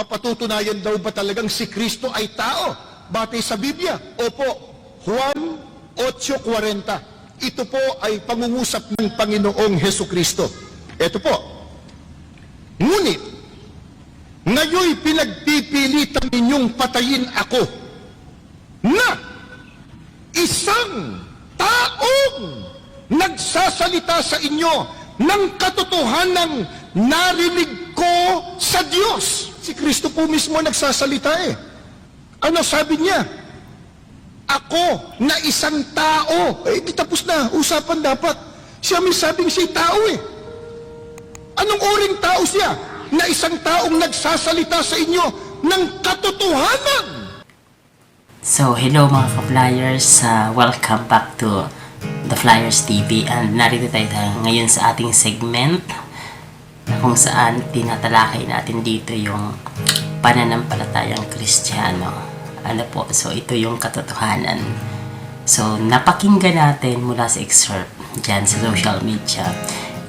mapatutunayan daw ba talagang si Kristo ay tao? Batay sa Biblia? Opo. Juan 8.40. Ito po ay pangungusap ng Panginoong Heso Kristo. Ito po. Ngunit, ngayon pinagpipilitan ninyong patayin ako na isang taong nagsasalita sa inyo ng katotohanang narinig ko sa Diyos. Si Kristo po mismo nagsasalita eh. Ano sabi niya? Ako na isang tao. Eh, di tapos na. Usapan dapat. Siya may sabing siya tao eh. Anong uring tao siya? Na isang taong nagsasalita sa inyo ng katotohanan. So, hello mga ka-flyers. Uh, welcome back to The Flyers TV. And narito tayo tayo ngayon sa ating segment kung saan tinatalakay natin dito yung pananampalatayang Kristiyano. Ano po, so ito yung katotohanan. So, napakinggan natin mula sa excerpt dyan sa social media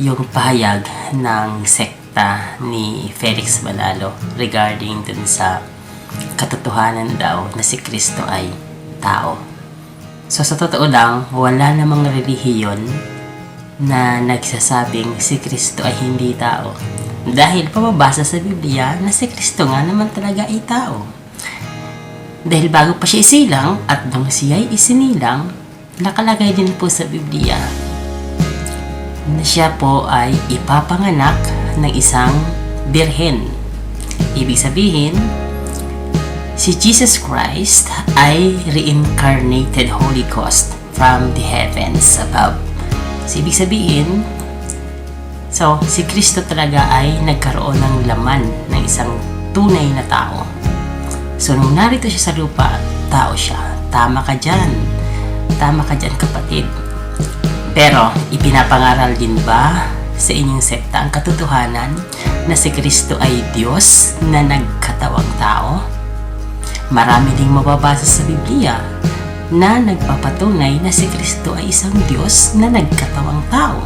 yung pahayag ng sekta ni Felix Manalo regarding dun sa katotohanan daw na si Kristo ay tao. So sa totoo lang, wala namang relihiyon na nagsasabing si Kristo ay hindi tao. Dahil pamabasa sa Biblia na si Kristo nga naman talaga ay tao. Dahil bago pa siya isilang at nang siya ay isinilang, nakalagay din po sa Biblia na siya po ay ipapanganak ng isang birhen. Ibig sabihin, si Jesus Christ ay reincarnated Holy Ghost from the heavens above. So, ibig sabihin, so, si Kristo talaga ay nagkaroon ng laman ng isang tunay na tao. So, nung narito siya sa lupa, tao siya. Tama ka dyan. Tama ka dyan, kapatid. Pero, ipinapangaral din ba sa inyong sekta ang katotohanan na si Kristo ay Diyos na nagkatawang tao? Marami ding mababasa sa Biblia na nagpapatunay na si Kristo ay isang Diyos na nagkatawang tao.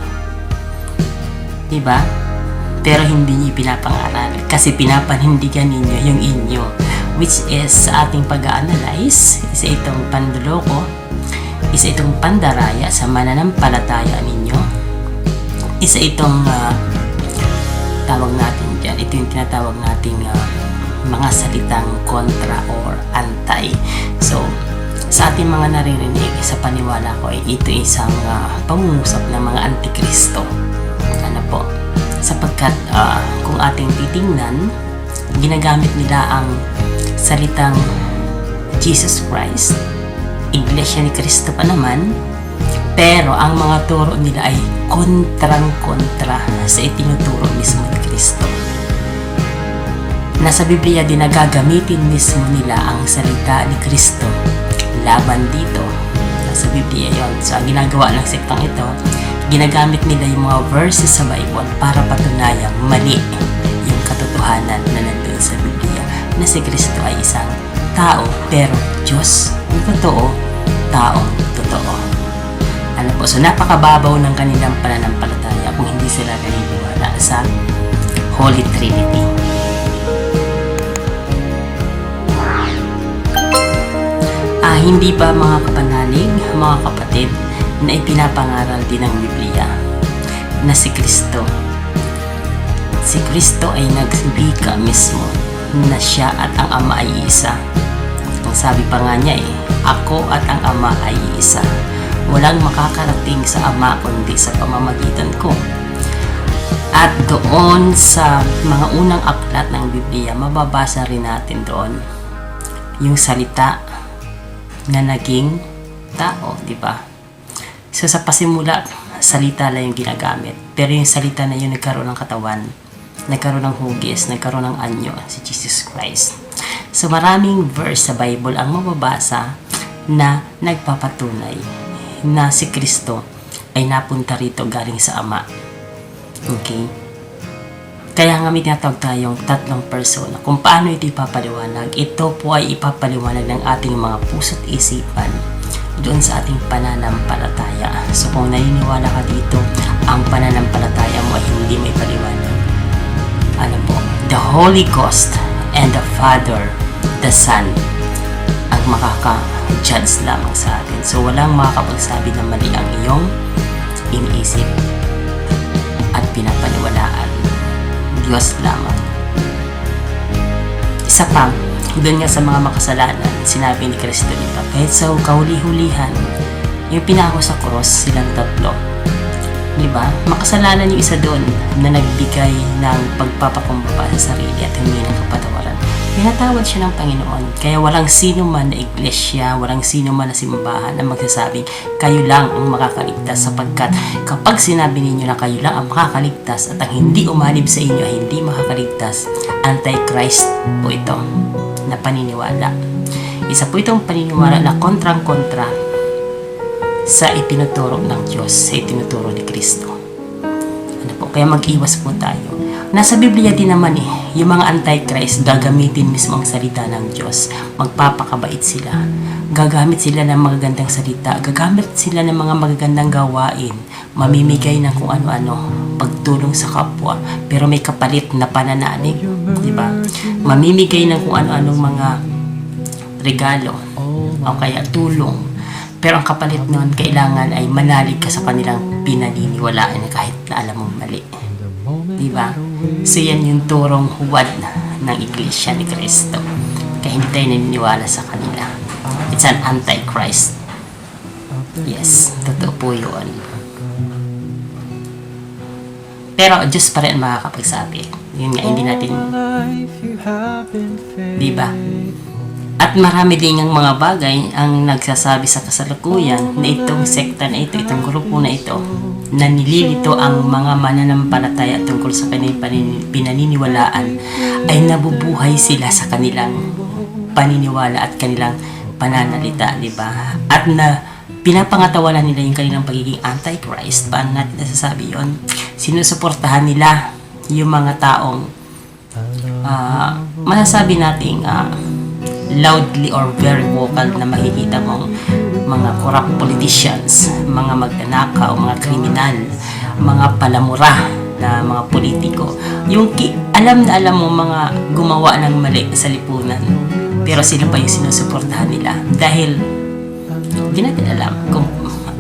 Diba? Pero hindi niyo pinapangaral kasi pinapanindigan ninyo yung inyo which is sa ating pag-analyze isa itong panduloko isa itong pandaraya sa mananampalataya ninyo isa itong ah, tawag natin dyan ito yung tinatawag nating ah, mga salitang kontra or anti so sa ating mga naririnig sa paniwala ko ay ito isang ah, pangungusap ng mga antikristo. Ano po? Sapagkat ah, kung ating titingnan ginagamit nila ang salitang Jesus Christ Iglesia ni Cristo pa naman pero ang mga turo nila ay kontrang-kontra sa itinuturo Nasa Biblia din nagagamitin mismo nila ang salita ni Kristo laban dito. Nasa Biblia yon. So, ang ginagawa ng sektang ito, ginagamit nila yung mga verses sa Bible para patunayang mali yung katotohanan na nandun sa Biblia na si Kristo ay isang tao pero Diyos na totoo, taong totoo. Ano po, so napakababaw ng kanilang pananampalataya kung hindi sila naniniwala sa Holy Trinity. Ah, hindi ba mga kapanalig, mga kapatid, na ipinapangaral din ng Biblia na si Kristo. Si Kristo ay nagbika mismo na siya at ang Ama ay isa. Ang sabi pa nga niya eh, ako at ang Ama ay isa. Walang makakarating sa Ama kundi sa pamamagitan ko. At doon sa mga unang aklat ng Biblia, mababasa rin natin doon yung salita na naging tao, di ba? So sa pasimula, salita lang yung ginagamit. Pero yung salita na yun nagkaroon ng katawan, nagkaroon ng hugis, nagkaroon ng anyo, si Jesus Christ. So maraming verse sa Bible ang mababasa na nagpapatunay na si Kristo ay napunta rito galing sa Ama. Okay? Kaya nga may tinatawag tayong tatlong persona. Kung paano ito ipapaliwanag, ito po ay ipapaliwanag ng ating mga puso't isipan doon sa ating pananampalataya. So kung naniniwala ka dito, ang pananampalataya mo ay hindi may paliwanag. Ano po? The Holy Ghost and the Father, the Son, ang makaka-judge lamang sa atin. So, walang makakapagsabi na mali ang iyong iniisip at pinapaniwalaan. Diyos lamang. Isa pa, doon nga sa mga makasalanan, sinabi ni Kristo dito, kahit sa kahuli-hulihan, yung pinako sa cross, silang tatlo. Di ba? Makasalanan yung isa doon na nagbigay ng pagpapakumbaba sa sarili at humingi ng kapatawaran. Pinatawad siya ng Panginoon. Kaya walang sino man na iglesia, walang sino man na simbahan na magsasabing kayo lang ang makakaligtas sapagkat kapag sinabi ninyo na kayo lang ang makakaligtas at ang hindi umanib sa inyo ay hindi makakaligtas, anti-Christ po ito na paniniwala. Isa po itong paniniwala na kontrang-kontra sa itinuturo ng Diyos, sa itinuturo ni Kristo. Ano po, kaya mag-iwas po tayo. Nasa Biblia din naman eh, yung mga antichrist gagamitin mismo ang salita ng Diyos. Magpapakabait sila. Gagamit sila ng magagandang salita. Gagamit sila ng mga magagandang gawain. Mamimigay ng kung ano-ano. Pagtulong sa kapwa. Pero may kapalit na panananig. Di ba? Mamimigay ng kung ano-anong mga regalo. O kaya tulong. Pero ang kapalit noon, kailangan ay manalig ka sa kanilang pinaniniwalaan na kahit na alam mong mali. Di ba? So yan yung turong huwad ng Iglesia ni Cristo. Kaya hindi tayo naniniwala sa kanila. It's an antichrist. Yes, totoo po yun. Pero Diyos pa rin makakapagsabi. Yun nga, hindi natin, di ba? At marami din ang mga bagay ang nagsasabi sa kasalukuyan na itong sekta na ito, itong grupo na ito, na nililito ang mga mananampalataya tungkol sa kanilang pinaniniwalaan ay nabubuhay sila sa kanilang paniniwala at kanilang pananalita, di ba? At na pinapangatawanan nila yung kanilang pagiging antichrist. Paano natin nasasabi yon? Sinusuportahan nila yung mga taong ah masasabi nating ah, loudly or very vocal na makikita mong mga corrupt politicians, mga magnanakaw, mga kriminal, mga palamura na mga politiko. Yung alam na alam mo mga gumawa ng mali sa lipunan, pero sila pa yung sinusuportahan nila dahil hindi natin alam kung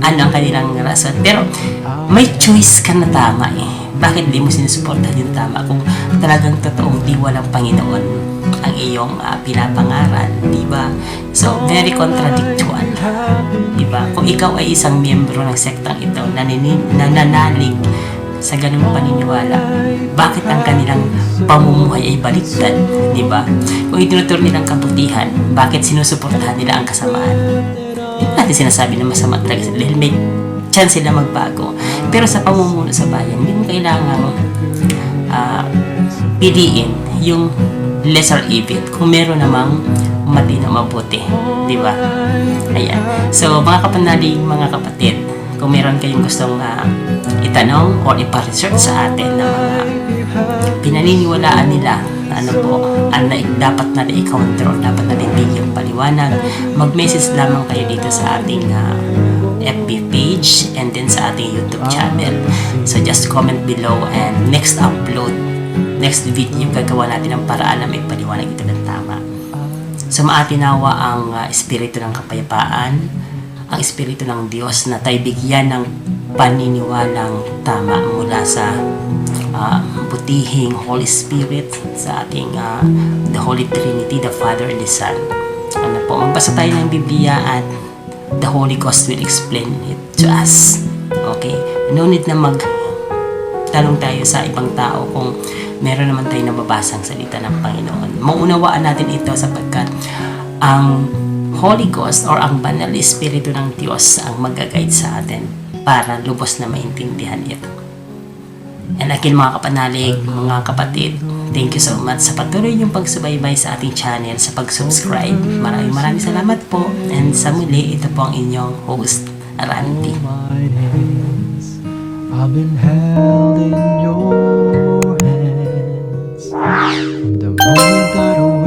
ano ang kanilang rason. Pero may choice ka na tama eh. Bakit di mo sinusuportahan yung tama kung talagang totoong di walang Panginoon ang iyong ah, pinapangaral, di ba? So, very contradictual. Di ba? Kung ikaw ay isang miyembro ng sektang ito na nini- nananalig sa ganung paniniwala, bakit ang kanilang pamumuhay ay baliktad, di ba? Kung itinuturo nilang kabutihan, bakit sinusuportahan nila ang kasamaan? Hindi natin sinasabi na masama talaga sila dahil may chance sila magbago. Pero sa pamumuno sa bayan, hindi mo kailangan ah, piliin yung lesser evil kung meron namang matino mabuti. Di ba? Ayan. So, mga kapanalig, mga kapatid, kung meron kayong gustong ah, itanong or ipa-research sa atin na mga pinaniniwalaan nila ano po, ang na, dapat na i-control, dapat natin bigyang paliwanag, mag-message lamang kayo dito sa ating ah, FB page and then sa ating YouTube channel. So just comment below and next upload, next video gagawa natin ng paraan na may paliwanag ito ng tama. So maatinawa ang ah, espiritu ng kapayapaan, ang espiritu ng Diyos na tayo bigyan ng paniniwalang tama mula sa ah, butihing Holy Spirit sa ating ah, the Holy Trinity, the Father and the Son. Ano po, magbasa tayo ng Biblia at the Holy Ghost will explain it to us. Okay? No need na mag tanong tayo sa ibang tao kung meron naman tayo nababasang salita ng Panginoon. Maunawaan natin ito sapagkat ang Holy Ghost or ang banal na Espiritu ng Diyos ang mag-guide sa atin para lubos na maintindihan ito. And again mga kapanalig, mga kapatid, thank you so much sa patuloy niyong pagsubaybay sa ating channel, sa pag-subscribe. Maraming maraming salamat po. And sa muli, ito po ang inyong host, Randy. I've been held in your hands from the moment that